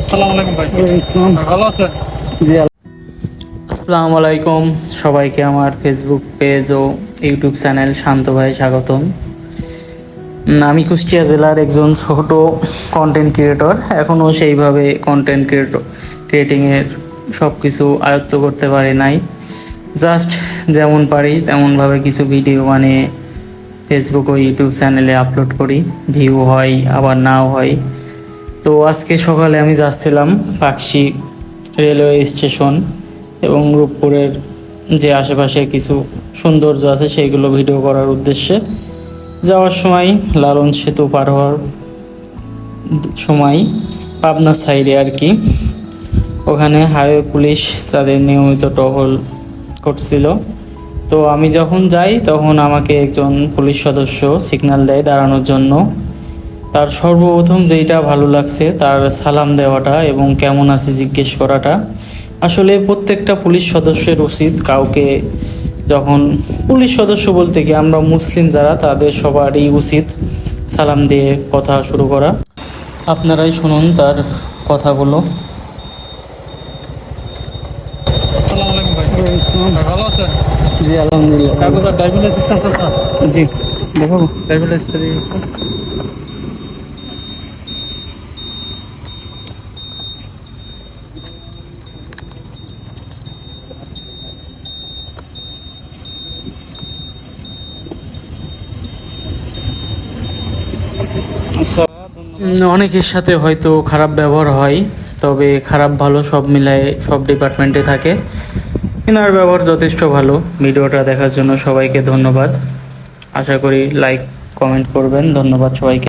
আসসালামু আলাইকুম ভাই। ভালো আছেন? জি আসসালামু আলাইকুম। সবাইকে আমার ফেসবুক পেজ ও ইউটিউব চ্যানেল শান্ত ভাই স্বাগতম। আমি কুষ্টিয়া জেলার একজন ছোট কন্টেন্ট ক্রিয়েটর এখনও সেইভাবে কন্টেন্ট ক্রিয়েটর ক্রিয়েটিংয়ের সব কিছু আয়ত্ত করতে পারি নাই। জাস্ট যেমন পারি তেমনভাবে কিছু ভিডিও বানিয়ে ফেসবুক ও ইউটিউব চ্যানেলে আপলোড করি। ভিউ হয় আবার নাও হয়। তো আজকে সকালে আমি যাচ্ছিলাম পাকশি রেলওয়ে স্টেশন এবং রূপপুরের যে আশেপাশে কিছু সৌন্দর্য আছে সেইগুলো ভিডিও করার উদ্দেশ্যে যাওয়ার সময় লালন সেতু পার হওয়ার সময় পাবনা সাইডে আর কি। ওখানে হাইওয়ে পুলিশ তাদের নিয়মিত টহল করছিল। তো আমি যখন যাই তখন আমাকে একজন পুলিশ সদস্য সিগন্যাল দেয় দাঁড়ানোর জন্য। তার সর্বপ্রথম যেইটা ভালো লাগছে তার সালাম দেওয়াটা এবং কেমন আছে জিজ্ঞেস করাটা। আসলে প্রত্যেকটা পুলিশ সদস্যের উচিত কাউকে যখন পুলিশ সদস্য বলতে কি আমরা মুসলিম যারা তাদের সবারই উচিত সালাম দিয়ে কথা শুরু করা। আপনারাই শুনুন তার কথাগুলো। আসসালামু আলাইকুম ভাই। ভাই ভালো আছেন? জি আলহামদুলিল্লাহ। জি দেখো অনেকের সাথে হয়তো খারাপ ব্যবহার হয়, তবে খারাপ ভালো সব মিলায়ে সব ডিপার্টমেন্টে থাকে। এনার ব্যবহার যথেষ্ট ভালো। ভিডিওটা দেখার জন্য সবাইকে ধন্যবাদ। আশা করি লাইক কমেন্ট করবেন। ধন্যবাদ সবাইকে।